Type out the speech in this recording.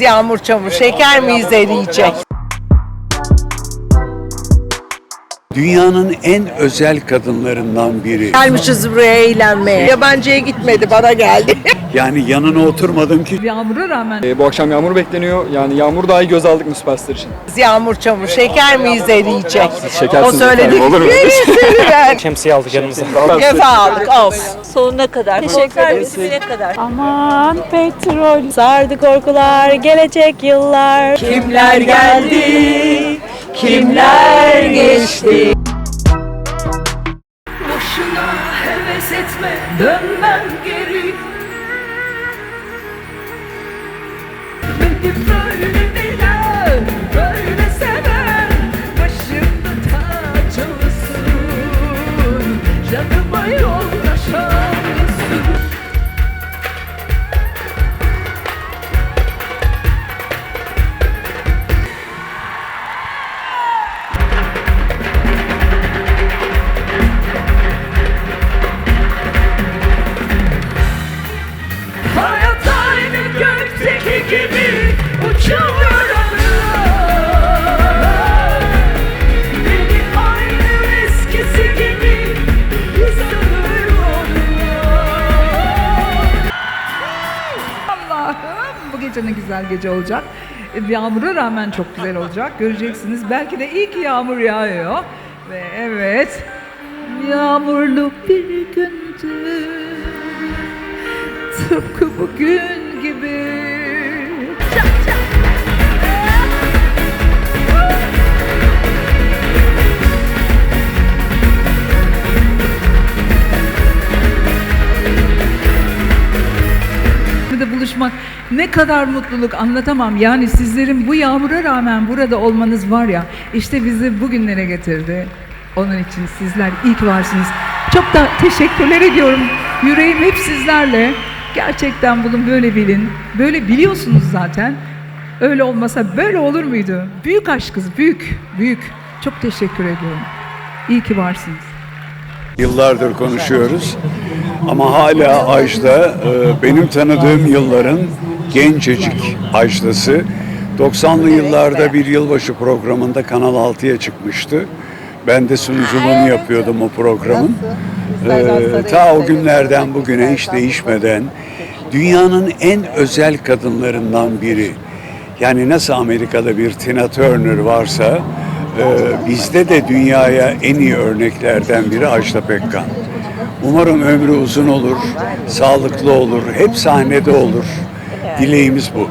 Yağmur çamur şeker miyiz eriyecek? Dünyanın en özel kadınlarından biri. Gelmişiz buraya eğlenmeye. Yabancıya gitmedi bana geldi. Yani yanına oturmadım ki Yağmura rağmen Ee, bu akşam yağmur bekleniyor. Yani yağmur dahi göz aldık mı süperstar için? Yağmur çamur şeker miyiz eriyecek? şekersiz o söyledi. olur mu? Ver. Şemsiye aldık yanımıza. Kefe aldık olsun. sonuna kadar. Teşekkür bitimine kadar. Aman petrol sardı korkular gelecek yıllar. Kimler geldi? Kimler geçti? boşuna heves etme dönmem geri. Gibi Beni aynı eskisi gibi sanıyor Allah'ım bu gece ne güzel gece olacak. Yağmura rağmen çok güzel olacak. Göreceksiniz. Belki de iyi ki yağmur yağıyor. Ve evet yağmurlu bir gündü. Tıpkı bugün gibi. Burada buluşmak ne kadar mutluluk anlatamam. Yani sizlerin bu yağmura rağmen burada olmanız var ya işte bizi bugünlere getirdi. Onun için sizler iyi ki varsınız. Çok da teşekkürler ediyorum. Yüreğim hep sizlerle. Gerçekten bunu böyle bilin. Böyle biliyorsunuz zaten. Öyle olmasa böyle olur muydu? Büyük aşkız, büyük, büyük. Çok teşekkür ediyorum. İyi ki varsınız. yıllardır konuşuyoruz. Ama hala Ajda e, benim tanıdığım yılların gencecik Ajda'sı. 90'lı yıllarda bir yılbaşı programında Kanal 6'ya çıkmıştı. Ben de sunuculuğunu yapıyordum o programın. Ee, ta o günlerden bugüne hiç değişmeden dünyanın en özel kadınlarından biri. Yani nasıl Amerika'da bir Tina Turner varsa e, bizde de dünyaya en iyi örneklerden biri Ajda Pekkan. Umarım ömrü uzun olur, sağlıklı olur, hep sahnede olur. Dileğimiz bu.